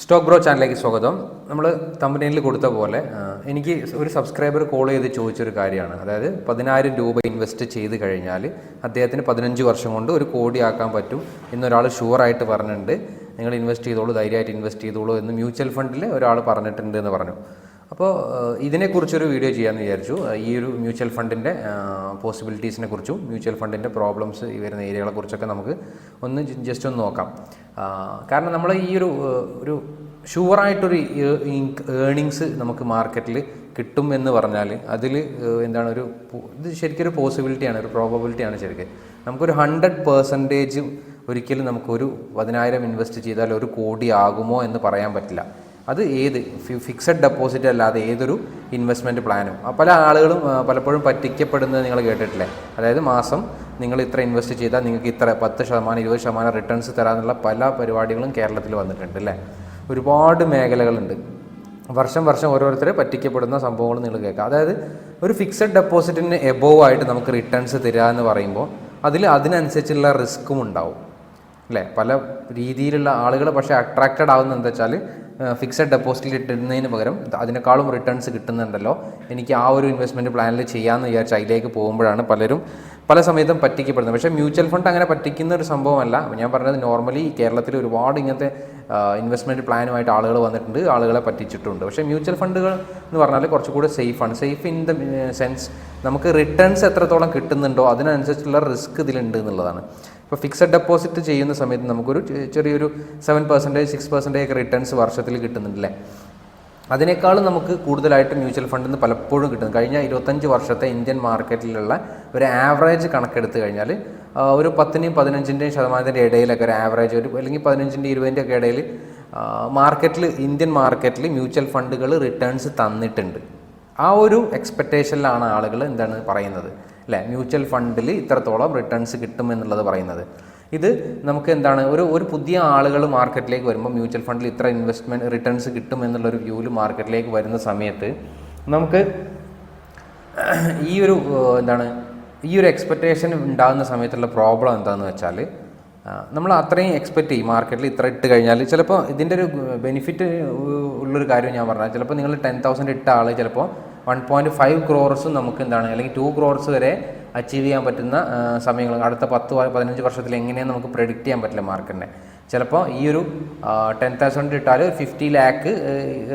Stock bro ചാനലിലേക്ക് സ്വാഗതം. നമ്മൾ തമ്പനിയിൽ കൊടുത്ത പോലെ എനിക്ക് ഒരു സബ്സ്ക്രൈബർ കോൾ ചെയ്ത് ചോദിച്ചൊരു കാര്യമാണ്. അതായത് പതിനായിരം രൂപ ഇൻവെസ്റ്റ് ചെയ്ത് കഴിഞ്ഞാൽ അദ്ദേഹത്തിന് പതിനഞ്ച് വർഷം കൊണ്ട് ഒരു കോടി ആക്കാൻ പറ്റും എന്നൊരാൾ ഷുവറായിട്ട് പറഞ്ഞിട്ടുണ്ട്. നിങ്ങൾ ഇൻവെസ്റ്റ് ചെയ്തോളൂ ധൈര്യമായിട്ട് ഇൻവെസ്റ്റ് ചെയ്തോളൂ എന്ന് മ്യൂച്വൽ ഫണ്ടിൽ ഒരാൾ പറഞ്ഞിട്ടുണ്ട് എന്ന് പറഞ്ഞു. അപ്പോൾ ഇതിനെക്കുറിച്ചൊരു വീഡിയോ ചെയ്യാമെന്ന് വിചാരിച്ചു. ഈ ഒരു മ്യൂച്വൽ ഫണ്ടിന്റെ പോസിബിലിറ്റീസിനെ കുറിച്ചും മ്യൂച്വൽ ഫണ്ടിന്റെ പ്രോബ്ലംസ് ഈ വരുന്ന ഏരിയകളെക്കുറിച്ചൊക്കെ നമുക്ക് ഒന്ന് ജസ്റ്റ് ഒന്ന് നോക്കാം. കാരണം നമ്മൾ ഈ ഒരു ഒരു ഷുവറായിട്ടൊരു ഏണിങ്സ് നമുക്ക് മാർക്കറ്റിൽ കിട്ടും എന്ന് പറഞ്ഞാൽ അതിൽ എന്താണ് ഒരു ഇത് ശരിക്കും ഒരു പോസിബിലിറ്റിയാണ് ഒരു പ്രോബബിലിറ്റിയാണ് ശരിക്കും. നമുക്കൊരു ഹൺഡ്രഡ് പേഴ്സന്റേജ് ഒരിക്കലും നമുക്കൊരു പതിനായിരം ഇൻവെസ്റ്റ് ചെയ്താൽ ഒരു കോടി ആകുമോ എന്ന് പറയാൻ പറ്റില്ല. അത് ഏത് ഫിക്സഡ് ഡെപ്പോസിറ്റ് അല്ലാതെ ഏതൊരു ഇൻവെസ്റ്റ്മെന്റ് പ്ലാനും പല ആളുകളും പലപ്പോഴും പറ്റിക്കപ്പെടുന്നത് നിങ്ങൾ കേട്ടിട്ടില്ലേ? അതായത് മാസം നിങ്ങൾ ഇത്ര ഇൻവെസ്റ്റ് ചെയ്താൽ നിങ്ങൾക്ക് ഇത്ര പത്ത് ശതമാനം ഇരുപത് ശതമാനം റിട്ടേൺസ് തരാമെന്നുള്ള പല പരിപാടികളും കേരളത്തിൽ വന്നിട്ടുണ്ട് അല്ലേ? ഒരുപാട് മേഖലകളുണ്ട്. വർഷം വർഷം ഓരോരുത്തരെ പറ്റിക്കപ്പെടുന്ന സംഭവങ്ങൾ നിങ്ങൾ കേൾക്കാം. അതായത് ഒരു ഫിക്സഡ് ഡെപ്പോസിറ്റിന് എബോവ് ആയിട്ട് നമുക്ക് റിട്ടേൺസ് തരിക എന്ന് പറയുമ്പോൾ അതിൽ അതിനനുസരിച്ചുള്ള റിസ്ക്കും ഉണ്ടാവും. അല്ലേ? പല രീതിയിലുള്ള ആളുകൾ പക്ഷേ അട്രാക്റ്റഡ് ആവുന്നത് എന്താ വെച്ചാൽ ഫിക്സഡ് ഡെപ്പോസിറ്റിൽ ഇട്ടിരുന്നതിന് പകരം അതിനേക്കാളും റിട്ടേൺസ് കിട്ടുന്നുണ്ടല്ലോ. എനിക്ക് ആ ഒരു ഇൻവെസ്റ്റ്മെന്റ് പ്ലാനിൽ ചെയ്യാമെന്ന് വിചാരിച്ച് അതിലേക്ക് പോകുമ്പോഴാണ് പലരും പല സമയത്തും പറ്റിക്കപ്പെടുന്നത്. പക്ഷേ മ്യൂച്വൽ ഫണ്ട് അങ്ങനെ പറ്റിക്കുന്ന ഒരു സംഭവമല്ല. ഞാൻ പറഞ്ഞത് നോർമലി കേരളത്തിൽ ഒരുപാട് ഇങ്ങനത്തെ ഇൻവെസ്റ്റ്മെന്റ് പ്ലാനുമായിട്ട് ആളുകൾ വന്നിട്ടുണ്ട്. ആളുകളെ പറ്റിച്ചിട്ടുണ്ട്. പക്ഷേ മ്യൂച്വൽ ഫണ്ടുകൾ എന്ന് പറഞ്ഞാൽ കുറച്ചുകൂടി സേഫാണ് സേഫ് ഇൻ ദ സെൻസ് നമുക്ക് റിട്ടേൺസ് എത്രത്തോളം കിട്ടുന്നുണ്ടോ അതിനനുസരിച്ചുള്ള റിസ്ക് ഇതിലുണ്ട് എന്നുള്ളതാണ്. ഇപ്പോൾ ഫിക്സഡ് ഡെപ്പോസിറ്റ് ചെയ്യുന്ന സമയത്ത് നമുക്കൊരു ചെറിയൊരു സെവൻ പെർസെന്റേജ് സിക്സ് പെർസെന്റേജ് ഒക്കെ റിട്ടേൺസ് വർഷത്തിൽ കിട്ടുന്നുണ്ടല്ലേ അതിനേക്കാളും നമുക്ക് കൂടുതലായിട്ട് മ്യൂച്വൽ ഫണ്ടിൽ നിന്ന് പലപ്പോഴും കിട്ടുന്നു. കഴിഞ്ഞ ഇരുപത്തഞ്ച് വർഷത്തെ ഇന്ത്യൻ മാർക്കറ്റിലുള്ള ഒരു ആവറേജ് കണക്കെടുത്ത് കഴിഞ്ഞാൽ ഒരു പത്തിന്റെയും പതിനഞ്ചിന്റെയും ശതമാനത്തിന്റെ ഇടയിലൊക്കെ ഒരു ആവറേജ് ഒരു അല്ലെങ്കിൽ പതിനഞ്ചിന്റെ ഇരുപതിന്റെ ഒക്കെ ഇടയിൽ മാർക്കറ്റിൽ ഇന്ത്യൻ മാർക്കറ്റിൽ മ്യൂച്വൽ ഫണ്ടുകൾ റിട്ടേൺസ് തന്നിട്ടുണ്ട്. ആ ഒരു എക്സ്പെക്റ്റേഷനിലാണ് ആളുകൾ എന്താണ് പറയുന്നത്? അല്ലേ? മ്യൂച്വൽ ഫണ്ടിൽ ഇത്രത്തോളം റിട്ടേൺസ് കിട്ടും എന്നുള്ളത് പറയുന്നത്. ഇത് നമുക്ക് എന്താണ്? ഒരു ഒരു പുതിയ ആളുകൾ മാർക്കറ്റിലേക്ക് വരുമ്പോൾ മ്യൂച്വൽ ഫണ്ടിൽ ഇത്ര ഇൻവെസ്റ്റ്മെന്റ് റിട്ടേൺസ് കിട്ടും എന്നുള്ളൊരു വ്യൂവിൽ മാർക്കറ്റിലേക്ക് വരുന്ന സമയത്ത് നമുക്ക് ഈ ഒരു എന്താണ്? ഈ ഒരു എക്സ്പെക്റ്റേഷൻ ഉണ്ടാകുന്ന സമയത്തുള്ള പ്രോബ്ലം എന്താണെന്ന് വെച്ചാൽ നമ്മൾ അത്രയും എക്സ്പെക്റ്റ് ചെയ്യും. മാർക്കറ്റിൽ ഇത്ര ഇട്ട് കഴിഞ്ഞാൽ ചിലപ്പോൾ ഇതിന്റെ ഒരു ബെനിഫിറ്റ് ഉള്ളൊരു കാര്യം ഞാൻ പറഞ്ഞാൽ ചിലപ്പോൾ നിങ്ങൾ ടെൻ തൗസൻഡ് ഇട്ട ആൾ ചിലപ്പോൾ വൺ പോയിന്റ് ഫൈവ് ക്രോർസും നമുക്ക് എന്താണ് അല്ലെങ്കിൽ ടു ക്രോർസ് വരെ അച്ചീവ് ചെയ്യാൻ പറ്റുന്ന സമയങ്ങൾ അടുത്ത പത്ത് പതിനഞ്ച് വർഷത്തിൽ എങ്ങനെയാണ് നമുക്ക് പ്രെഡിക്റ്റ് ചെയ്യാൻ പറ്റില്ല മാർക്കറ്റിനെ ചിലപ്പോൾ ഈ ഒരു ടെൻ തൗസൻഡ് ഇട്ടാൽ ഫിഫ്റ്റി ലാക്ക്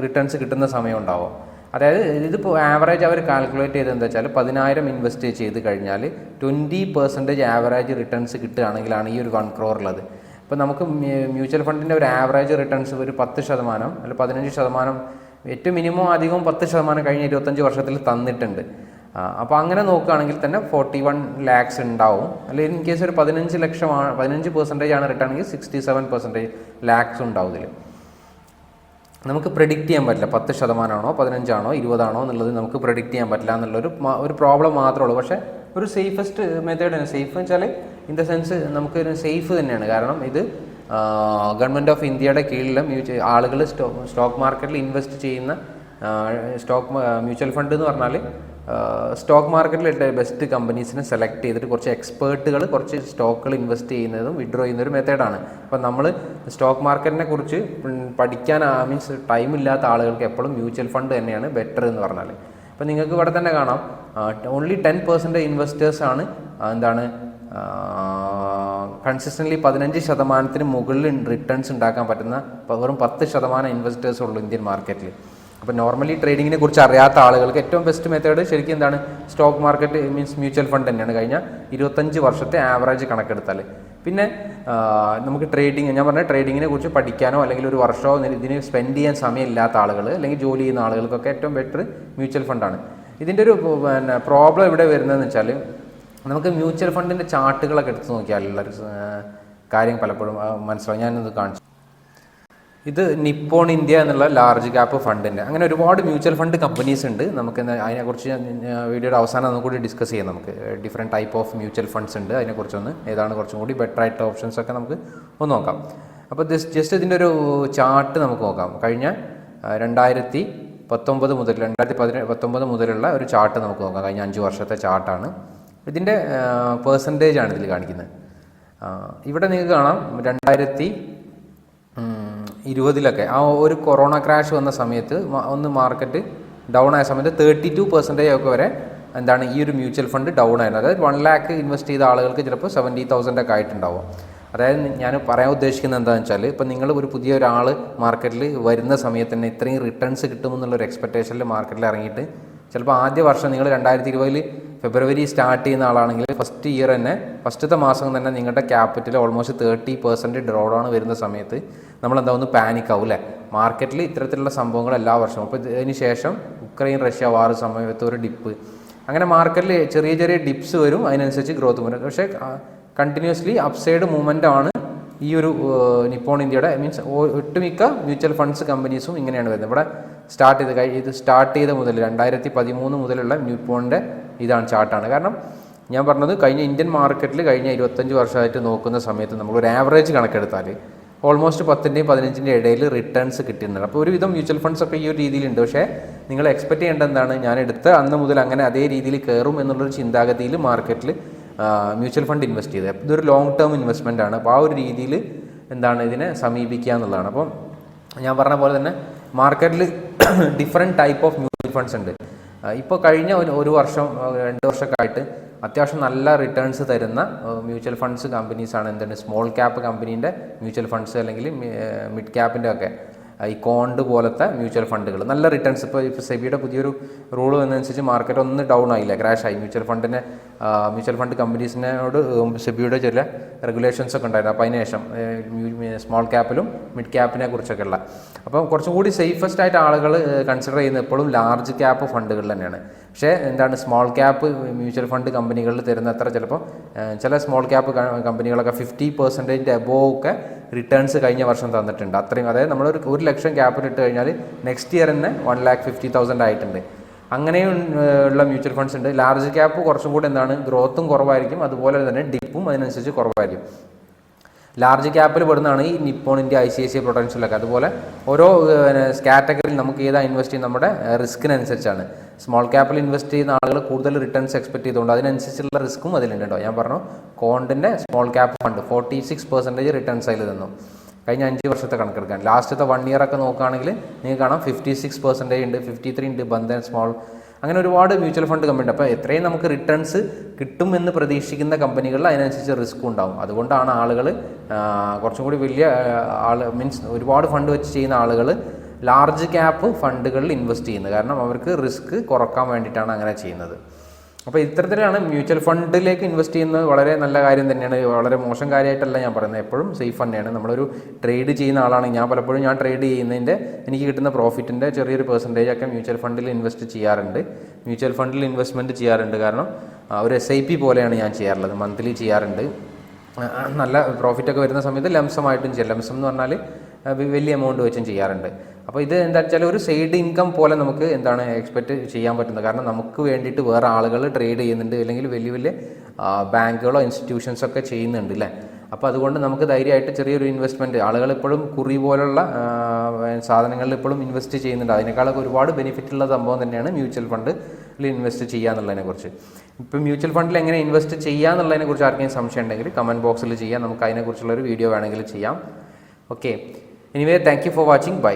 റിട്ടേൺസ് കിട്ടുന്ന സമയം ഉണ്ടാവും. അതായത് ഇതിപ്പോൾ ആവറേജ് അവർ കാൽക്കുലേറ്റ് ചെയ്ത് എന്താ വെച്ചാൽ പതിനായിരം ഇൻവെസ്റ്റ് ചെയ്ത് കഴിഞ്ഞാൽ ട്വന്റി പെർസെന്റേജ് ആവറേജ് റിട്ടേൺസ് കിട്ടുകയാണെങ്കിലാണ് ഈ ഒരു വൺ ഉള്ളത്. ഇപ്പോൾ നമുക്ക് മ്യൂച്വൽ ഫണ്ടിന്റെ ഒരു ആവറേജ് റിട്ടേൺസ് ഒരു പത്ത് ശതമാനം അല്ലെങ്കിൽ പതിനഞ്ച് ശതമാനം ഏറ്റവും മിനിമം അധികം പത്ത് ശതമാനം കഴിഞ്ഞ ഇരുപത്തഞ്ച് വർഷത്തിൽ തന്നിട്ടുണ്ട്. അപ്പോൾ അങ്ങനെ നോക്കുകയാണെങ്കിൽ തന്നെ ഫോർട്ടി വൺ ലാക്സ് ഉണ്ടാവും. അല്ലെങ്കിൽ ഇൻ കേസ് ഒരു പതിനഞ്ച് ലക്ഷമാണ് പതിനഞ്ച് പെർസെന്റേജ് ആണ് റിട്ടേൺ എങ്കിൽ സിക്സ്റ്റി സെവൻ പെർസെന്റേജ് ലാക്സ് ഉണ്ടാവും ഇതിൽ. നമുക്ക് പ്രെഡിക്റ്റ് ചെയ്യാൻ പറ്റില്ല പത്ത് ശതമാനമാണോ പതിനഞ്ചാണോ ഇരുപതാണോ എന്നുള്ളത് നമുക്ക് പ്രെഡിക്റ്റ് ചെയ്യാൻ പറ്റില്ല എന്നുള്ളൊരു ഒരു പ്രോബ്ലം മാത്രമേ ഉള്ളൂ. പക്ഷേ ഒരു സേഫസ്റ്റ് മെത്തേഡ് ആണ്. സേഫ് എന്ന് വെച്ചാൽ ഇൻ ദ സെൻസ് നമുക്ക് സേഫ് തന്നെയാണ്. കാരണം ഇത് ഗവൺമെന്റ് ഓഫ് ഇന്ത്യയുടെ കീഴിലും ആളുകൾ സ്റ്റോ സ്റ്റോക്ക് മാർക്കറ്റിൽ ഇൻവെസ്റ്റ് ചെയ്യുന്ന സ്റ്റോക്ക് മ്യൂച്വൽ ഫണ്ട് എന്ന് പറഞ്ഞാൽ സ്റ്റോക്ക് മാർക്കറ്റിലെ ബെസ്റ്റ് കമ്പനീസിനെ സെലക്ട് ചെയ്തിട്ട് കുറച്ച് എക്സ്പേർട്ടുകൾ കുറച്ച് സ്റ്റോക്കുകൾ ഇൻവെസ്റ്റ് ചെയ്യുന്നതും വിഡ്രോ ചെയ്യുന്ന ഒരു മെത്തേഡാണ്. അപ്പം നമ്മൾ സ്റ്റോക്ക് മാർക്കറ്റിനെ കുറിച്ച് പഠിക്കാൻ മീൻസ് ടൈം ഇല്ലാത്ത ആളുകൾക്ക് എപ്പോഴും മ്യൂച്വൽ ഫണ്ട് തന്നെയാണ് ബെറ്റർ എന്ന് പറഞ്ഞാൽ അപ്പം നിങ്ങൾക്ക് ഇവിടെ തന്നെ കാണാം. ഓൺലി ടെൻ പെർസെന്റ് ഇൻവെസ്റ്റേഴ്സാണ് എന്താണ് കൺസിസ്റ്റന്റ്ലി പതിനഞ്ച് ശതമാനത്തിന് മുകളിൽ റിട്ടേൺസ് ഉണ്ടാക്കാൻ പറ്റുന്ന വെറും പത്ത് ശതമാനം ഇൻവെസ്റ്റേഴ്സ് ഉള്ളൂ ഇന്ത്യൻ മാർക്കറ്റിൽ അപ്പോൾ നോർമലി ട്രേഡിങ്ങിനെ കുറിച്ച് അറിയാത്ത ആളുകൾക്ക് ഏറ്റവും ബെസ്റ്റ് മെത്തേഡ് ശരിക്കും എന്താണ്? Stock market means mutual fund തന്നെയാണ്. കഴിഞ്ഞ ഇരുപത്തഞ്ച് വർഷത്തെ ആവറേജ് കണക്കെടുത്താൽ പിന്നെ നമുക്ക് ട്രേഡിങ് ഞാൻ പറഞ്ഞ ട്രേഡിങ്ങിനെ കുറിച്ച് പഠിക്കാനോ അല്ലെങ്കിൽ ഒരു വർഷമോ ഇതിന് സ്പെൻഡ് ചെയ്യാൻ സമയമില്ലാത്ത ആളുകൾ അല്ലെങ്കിൽ ജോലി ചെയ്യുന്ന ആളുകൾക്കൊക്കെ ഏറ്റവും ബെറ്റർ മ്യൂച്വൽ ഫണ്ടാണ് ഇതിന്റെ ഒരു പിന്നെ പ്രോബ്ലം ഇവിടെ വരുന്നതെന്ന് വെച്ചാൽ നമുക്ക് മ്യൂച്വൽ ഫണ്ടിന്റെ ചാർട്ടുകളൊക്കെ എടുത്ത് നോക്കിയാൽ എല്ലാവരും കാര്യം പലപ്പോഴും മനസ്സിലാവും. ഞാനിത് കാണിച്ചു. ഇത് നിപ്പോൺ ഇന്ത്യ എന്നുള്ള ലാർജ് ക്യാപ്പ് ഫണ്ടിന്റെ അങ്ങനെ ഒരുപാട് മ്യൂച്വൽ ഫണ്ട് കമ്പനീസ് ഉണ്ട്. നമുക്ക് അതിനെക്കുറിച്ച് വീഡിയോയുടെ അവസാനം ഒന്നും കൂടി ഡിസ്കസ് ചെയ്യാം നമുക്ക്. Different type of mutual funds ഉണ്ട്. അതിനെക്കുറിച്ചൊന്ന് ഏതാണ് കുറച്ചും കൂടി ബെറ്റർ ആയിട്ട് ഓപ്ഷൻസ് ഒക്കെ നമുക്ക് ഒന്ന് നോക്കാം. അപ്പോൾ ജസ്റ്റ് ഇതിന്റെ ഒരു ചാർട്ട് നമുക്ക് നോക്കാം. കഴിഞ്ഞ രണ്ടായിരത്തി പത്തൊമ്പത് മുതൽ രണ്ടായിരത്തി പതിനെ പത്തൊമ്പത് മുതലുള്ള ഒരു ചാർട്ട് നമുക്ക് നോക്കാം. കഴിഞ്ഞ അഞ്ച് വർഷത്തെ ചാർട്ടാണ് ഇതിന്റെ പേഴ്സന്റേജ് ആണ് ഇതിൽ കാണിക്കുന്നത്. ഇവിടെ നിങ്ങൾക്ക് കാണാം രണ്ടായിരത്തി ഇരുപതിലൊക്കെ. ആ ഒരു കൊറോണ ക്രാഷ് വന്ന സമയത്ത് ഒന്ന് മാർക്കറ്റ് ഡൗൺ ആയ സമയത്ത് തേർട്ടി ടു പെർസെന്റേജ് ഒക്കെ വരെ എന്താണ് ഈ ഒരു മ്യൂച്വൽ ഫണ്ട് ഡൗൺ ആയിരുന്നു. അതായത് വൺ ലാക്ക് ഇൻവെസ്റ്റ് ചെയ്ത ആളുകൾക്ക് ചിലപ്പോൾ സെവന്റി തൗസൻഡ് ഒക്കെ ആയിട്ടുണ്ടാവും. അതായത് ഞാൻ പറയാൻ ഉദ്ദേശിക്കുന്നത് എന്താണെന്ന് വെച്ചാൽ ഇപ്പം നിങ്ങൾ ഒരു പുതിയ ഒരാൾ മാർക്കറ്റിൽ വരുന്ന സമയത്ത് തന്നെ ഇത്രയും റിട്ടേൺസ് കിട്ടുമെന്നുള്ളൊരു എക്സ്പെക്റ്റേഷനിൽ മാർക്കറ്റിൽ ഇറങ്ങിയിട്ട് ചിലപ്പോൾ ആദ്യ വർഷം നിങ്ങൾ രണ്ടായിരത്തി ഇരുപതിൽ ഫെബ്രുവരി സ്റ്റാർട്ട് ചെയ്യുന്ന ആളാണെങ്കിൽ ഫസ്റ്റ് ഇയർ തന്നെ ഫസ്റ്റത്തെ മാസം തന്നെ നിങ്ങളുടെ capital almost thirty percent draw down വരുന്ന സമയത്ത് നമ്മൾ എന്താ ഒന്ന് പാനിക് ആവും അല്ലേ മാർക്കറ്റിൽ ഇത്തരത്തിലുള്ള സംഭവങ്ങൾ എല്ലാ വർഷവും. അപ്പോൾ ഇതിന് ശേഷം ഉക്രൈൻ റഷ്യ വാർ സമയത്ത് ഒരു ഡിപ്പ് അങ്ങനെ മാർക്കറ്റിൽ ചെറിയ ചെറിയ ഡിപ്സ് വരും അതിനനുസരിച്ച് ഗ്രോത്ത് വരും. പക്ഷേ കണ്ടിന്യൂസ്ലി അപ്സൈഡ് മൂവ്മെന്റ് ആണ് ഈ ഒരു നിപ്പോൺ ഇന്ത്യയുടെ മീൻസ് ഒട്ടുമിക്ക മ്യൂച്വൽ ഫണ്ട്സ് കമ്പനീസും ഇങ്ങനെയാണ് വരുന്നത്. ഇവിടെ സ്റ്റാർട്ട് ചെയ്ത് ഇത് സ്റ്റാർട്ട് ചെയ്ത മുതൽ രണ്ടായിരത്തി പതിമൂന്ന് മുതലുള്ള നിപ്പോണിന്റെ ഇതാണ് ചാർട്ടാണ്. കാരണം ഞാൻ പറഞ്ഞത് കഴിഞ്ഞ ഇന്ത്യൻ മാർക്കറ്റിൽ കഴിഞ്ഞ ഇരുപത്തഞ്ച് വർഷമായിട്ട് നോക്കുന്ന സമയത്ത് നമ്മളൊരു ആവറേജ് കണക്കെടുത്താൽ ഓൾമോസ്റ്റ് പത്തിന്റെയും പതിനഞ്ചിന്റെയും ഇടയിൽ റിട്ടേൺസ് കിട്ടുന്നുണ്ട്. അപ്പോൾ ഒരുവിധം മ്യൂച്വൽ ഫണ്ട്സ് ഒക്കെ ഈ ഒരു രീതിയിലുണ്ട്. പക്ഷേ നിങ്ങൾ എക്സ്പെക്ട് ചെയ്യേണ്ട എന്താണ്? ഞാൻ എടുത്ത അന്ന് മുതൽ അങ്ങനെ അതേ രീതിയിൽ കയറും എന്നുള്ളൊരു ചിന്താഗതിയിൽ മാർക്കറ്റിൽ മ്യൂച്വൽ ഫണ്ട് ഇൻവെസ്റ്റ് ചെയ്തത്. ഇതൊരു ലോങ് ടേം ഇൻവെസ്റ്റ്മെന്റ് ആണ്. അപ്പോൾ ആ ഒരു രീതിയിൽ എന്താണ് ഇതിനെ സമീപിക്കുക എന്നുള്ളതാണ്. അപ്പം ഞാൻ പറഞ്ഞ പോലെ തന്നെ മാർക്കറ്റിൽ different type of mutual funds ഉണ്ട്. ഇപ്പോൾ കഴിഞ്ഞ ഒരു ഒരു വർഷം രണ്ട് വർഷമൊക്കെ ആയിട്ട് അത്യാവശ്യം നല്ല റിട്ടേൺസ് തരുന്ന മ്യൂച്വൽ ഫണ്ട്സ് കമ്പനീസാണ് എന്താണ് സ്മോൾ ക്യാപ്പ് കമ്പനീന്റെ മ്യൂച്വൽ ഫണ്ട്സ് അല്ലെങ്കിൽ മിഡ് ക്യാപ്പിന്റെ ഒക്കെ. ഈ കോണ്ട് പോലത്തെ മ്യൂച്വൽ ഫണ്ടുകൾ നല്ല റിട്ടേൺസ് ഇപ്പോൾ ഇപ്പോൾ സെബിയുടെ പുതിയൊരു റൂൾ വന്നതനുസരിച്ച് മാർക്കറ്റ് ഒന്ന് ഡൗൺ ആയില്ല? ക്രാഷ് ആയി. മ്യൂച്വൽ ഫണ്ടിനെ മ്യൂച്വൽ ഫണ്ട് കമ്പനീസിനോട് സെബിയുടെ ചില റെഗുലേഷൻസ് ഒക്കെ ഉണ്ടായിരുന്നു. അപ്പോൾ അതിനുശേഷം സ്മോൾ ക്യാപ്പിലും മിഡ് ക്യാപ്പിനെ കുറിച്ചൊക്കെ ഉള്ള. അപ്പം കുറച്ചും കൂടി സേഫസ്റ്റ് ആയിട്ട് ആളുകൾ കൺസിഡർ ചെയ്യുന്നത് എപ്പോഴും ലാർജ് ക്യാപ്പ് ഫണ്ടുകൾ തന്നെയാണ്. പക്ഷേ എന്താണ് സ്മോൾ ക്യാപ്പ് മ്യൂച്വൽ ഫണ്ട് കമ്പനികളിൽ തരുന്ന അത്ര ചിലപ്പോൾ ചില സ്മോൾ ക്യാപ്പ് കമ്പനികളൊക്കെ ഫിഫ്റ്റി പെർസെന്റേജിന്റെ അബോവ് ഒക്കെ റിട്ടേൺസ് കഴിഞ്ഞ വർഷം തന്നിട്ടുണ്ട്. അത്രയും അതായത് നമ്മളൊരു ഒരു ലക്ഷം ക്യാപിറ്റൽ ഇട്ട് കഴിഞ്ഞാൽ നെക്സ്റ്റ് ഇയർ തന്നെ വൺ ലാക്ക് ഫിഫ്റ്റി തൗസൻഡ് ആയിട്ടുണ്ട്. അങ്ങനെയും ഉള്ള മ്യൂച്വൽ ഫണ്ട്സ് ഉണ്ട്. ലാർജ് ക്യാപ്പ് കുറച്ചും കൂടി എന്താണ് ഗ്രോത്തും കുറവായിരിക്കും. അതുപോലെ തന്നെ ഡിപ്പും അതിനനുസരിച്ച് കുറവായിരിക്കും. ലാർജ് ക്യാപ്പിൽ പെടുന്നതാണ് ഈ നിപ്പോണിന്റെ ഐ സി ഐ സി പ്രൊട്ടൻഷ്യലൊക്കെ അതുപോലെ ഓരോ കാറ്റഗറിയിൽ നമുക്ക് ഏതാ ഇൻവെസ്റ്റ് ചെയ്യുന്ന നമ്മുടെ റിസ്കിനനുസരിച്ചാണ് സ്മോൾ ക്യാപ്പിൽ ഇൻവെസ്റ്റ് ചെയ്യുന്ന ആളുകൾ കൂടുതൽ റിട്ടേൺസ് എക്സ്പെക്ട് ചെയ്തുകൊണ്ട് അതിനനുസരിച്ചുള്ള റിസ്ക്കും അതിലുണ്ട് ഞാൻ പറഞ്ഞു കോണ്ടിന്റെ small cap fund forty six percentage returns അതിൽ തന്നു കഴിഞ്ഞ അഞ്ച് വർഷത്തെ കണക്കെടുക്കാൻ. ലാസ്റ്റത്തെ വൺ ഇയർ ഒക്കെ നോക്കുകയാണെങ്കിൽ നിങ്ങൾക്ക് കാണാം ഫിഫ്റ്റി സിക്സ് പെർസെന്റേജ് ഉണ്ട് ഫിഫ്റ്റി ത്രീ ഉണ്ട് ബന്ധൻ സ്മോൾ അങ്ങനെ ഒരുപാട് മ്യൂച്വൽ ഫണ്ട് കമ്പനി ഉണ്ട്. അപ്പോൾ എത്രയും നമുക്ക് റിട്ടേൺസ് കിട്ടും എന്ന് പ്രതീക്ഷിക്കുന്ന കമ്പനികളിൽ അതിനനുസരിച്ച് റിസ്ക്കും ഉണ്ടാവും. അതുകൊണ്ടാണ് ആളുകൾ കുറച്ചും കൂടി വലിയ ആൾ മീൻസ് ഒരുപാട് ഫണ്ട് വെച്ച് ചെയ്യുന്ന ആളുകൾ ലാർജ് ക്യാപ്പ് ഫണ്ടുകളിൽ ഇൻവെസ്റ്റ് ചെയ്യുന്നത്. കാരണം അവർക്ക് റിസ്ക് കുറയ്ക്കാൻ വേണ്ടിയിട്ടാണ് അങ്ങനെ ചെയ്യുന്നത്. അപ്പോൾ ഇത്തരത്തിലാണ് മ്യൂച്വൽ ഫണ്ടിലേക്ക് ഇൻവെസ്റ്റ് ചെയ്യുന്നത് വളരെ നല്ല കാര്യം തന്നെയാണ്. വളരെ മോശം കാര്യമായിട്ടല്ല ഞാൻ പറയുന്നത്. എപ്പോഴും സേഫ് തന്നെയാണ്. നമ്മളൊരു ട്രേഡ് ചെയ്യുന്ന ആളാണ്. ഞാൻ പലപ്പോഴും ഞാൻ ട്രേഡ് ചെയ്യുന്നതിന്റെ എനിക്ക് കിട്ടുന്ന പ്രോഫിറ്റിന്റെ ചെറിയൊരു പെർസെന്റേജ് ഒക്കെ മ്യൂച്വൽ ഫണ്ടിൽ ഇൻവെസ്റ്റ് ചെയ്യാറുണ്ട്. മ്യൂച്വൽ ഫണ്ടിൽ ഇൻവെസ്റ്റ്മെന്റ് ചെയ്യാറുണ്ട്. കാരണം ഒരു എസ് ഐ പി പോലെയാണ് ഞാൻ ചെയ്യാറുള്ളത്. മന്ത്ലി ചെയ്യാറുണ്ട്. നല്ല പ്രോഫിറ്റൊക്കെ വരുന്ന സമയത്ത് ലംസമായിട്ടും ചെയ്യാം. ലംസം എന്ന് പറഞ്ഞാൽ വലിയ എമൗണ്ട് വെച്ചും ചെയ്യാറുണ്ട്. അപ്പോൾ ഇത് എന്താ വെച്ചാൽ ഒരു സൈഡ് ഇൻകം പോലെ നമുക്ക് എന്താണ് എക്സ്പെക്റ്റ് ചെയ്യാൻ പറ്റുന്നത്? കാരണം നമുക്ക് വേണ്ടിയിട്ട് വേറെ ആളുകൾ ട്രേഡ് ചെയ്യുന്നുണ്ട് അല്ലെങ്കിൽ വലിയ വലിയ ബാങ്കുകളോ ഇൻസ്റ്റിറ്റ്യൂഷൻസോ ഒക്കെ ചെയ്യുന്നുണ്ട് അല്ലേ അപ്പോൾ അതുകൊണ്ട് നമുക്ക് ധൈര്യമായിട്ട് ചെറിയൊരു ഇൻവെസ്റ്റ്മെന്റ് ആളുകൾ ഇപ്പോഴും കുറി പോലുള്ള സാധനങ്ങളിൽ ഇപ്പോഴും ഇൻവെസ്റ്റ് ചെയ്യുന്നുണ്ട്. അതിനേക്കാളൊക്കെ ഒരുപാട് ബെനിഫിറ്റ് ഉള്ള സംഭവം തന്നെയാണ് മ്യൂച്വൽ ഫണ്ടിൽ ഇൻവെസ്റ്റ് ചെയ്യുക എന്നുള്ളതിനെ കുറിച്ച്. ഇപ്പോൾ മ്യൂച്വൽ ഫണ്ടിൽ എങ്ങനെ ഇൻവെസ്റ്റ് ചെയ്യുക എന്നുള്ളതിനെ കുറിച്ച് ആർക്കെങ്കിലും സംശയം ഉണ്ടെങ്കിൽ കമന്റ് ബോക്സിൽ ചെയ്യാം. നമുക്ക് അതിനെക്കുറിച്ചുള്ളൊരു വീഡിയോ വേണമെങ്കിൽ ചെയ്യാം. Okay anyway thank you for watching bye